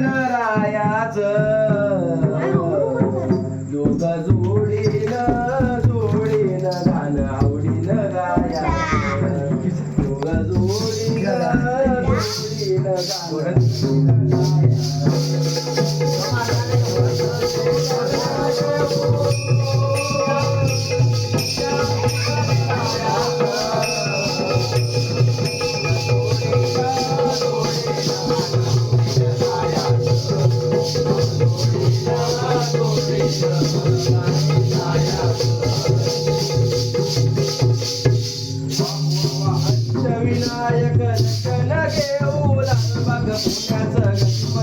गणरायाच दोघ जोडीन जोडीन गाण आवडीन गाया दोघ जोडीन जोडीन गाणं.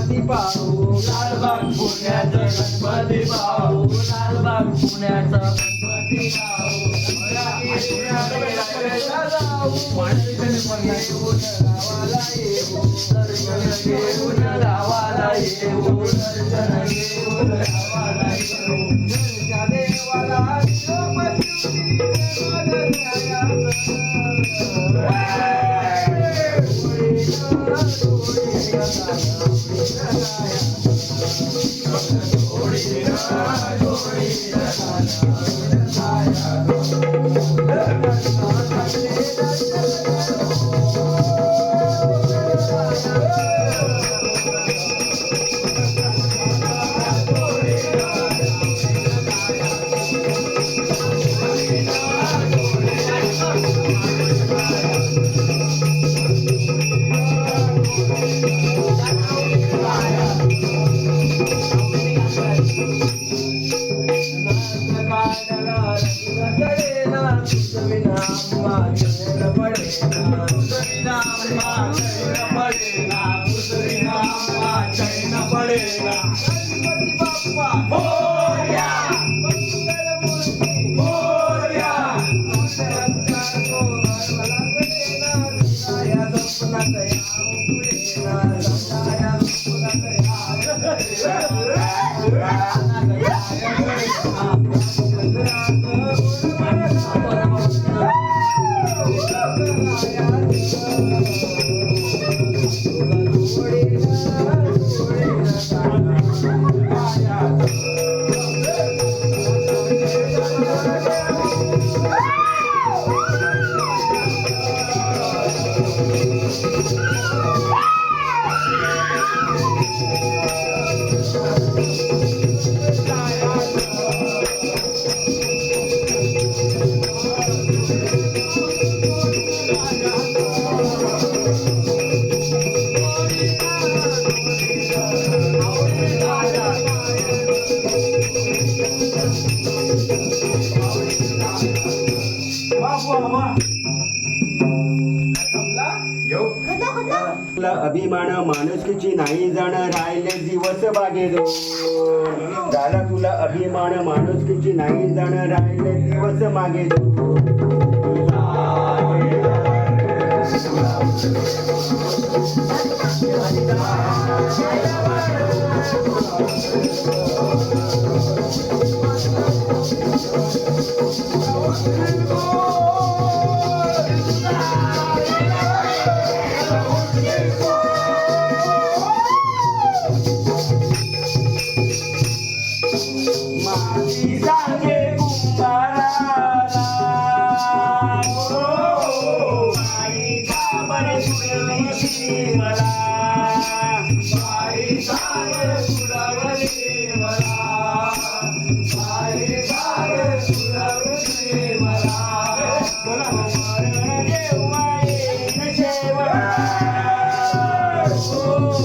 गणपती पाहू. लालबाग पुण्याचं गणपती पाहू. लालबाग पुण्याचं गणपती गावाला येऊ. Krishna Krishna. अभिमान माणुसकीची नाही जण राहिले दिवस बागे दो झाला तुला अभिमान माणुसकीची नाही जण राहिले दिवस मागे दो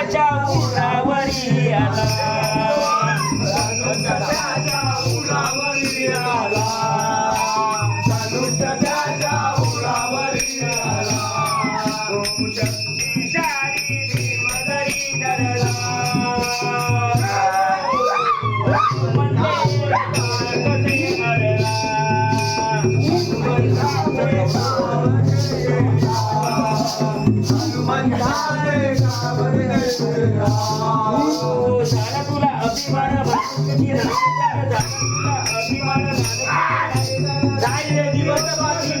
धनुष्य त्याच्या उरावरी आला. झाला तुला अभिमान भारताची राजधानी, झाला तुला अभिमान भारताची राजधानी. राहिले दिवस बाकी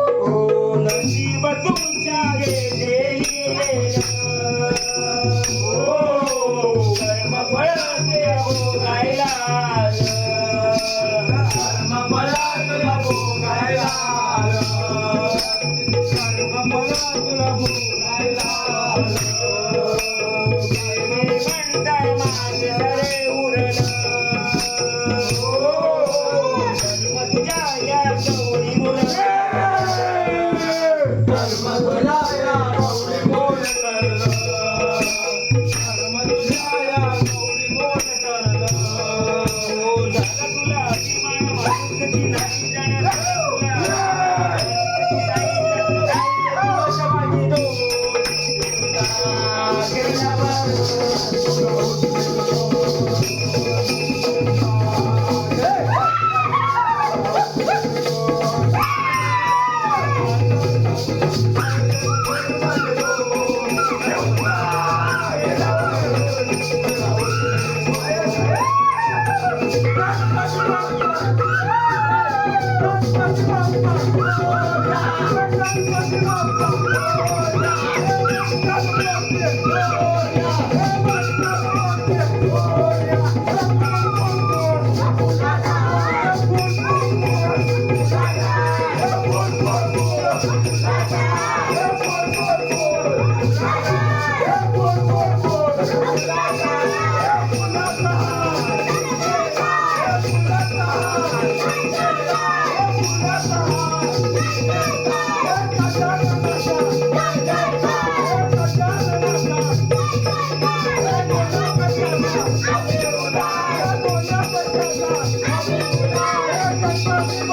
Thank you. Yeah. Let's.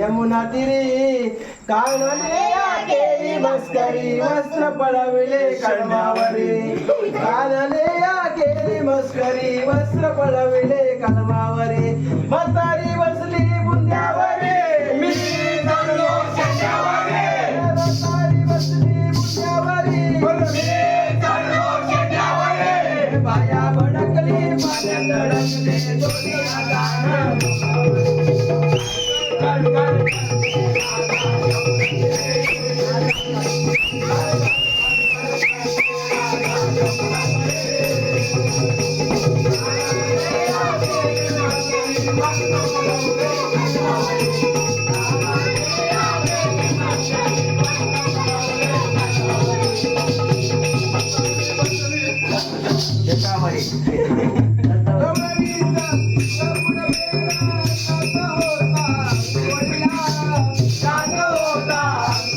Yamuna तिरी कानने केली मस्करी वस्त्र पळविले कलमावरी. कानने केली मस्करी वस्त्र पळविले कलमावरी. म्हातारी बसली बुंद्यावरी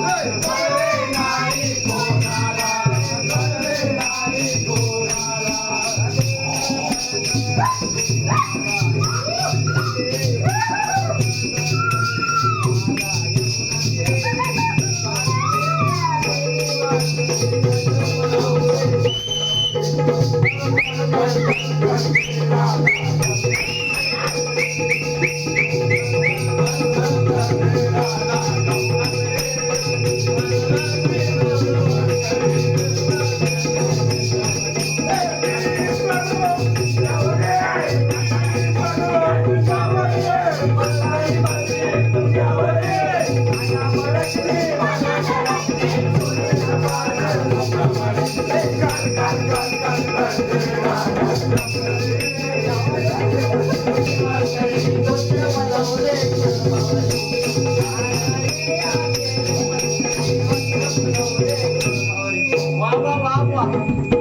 Hey, hey. Wow, wow, wow, wow.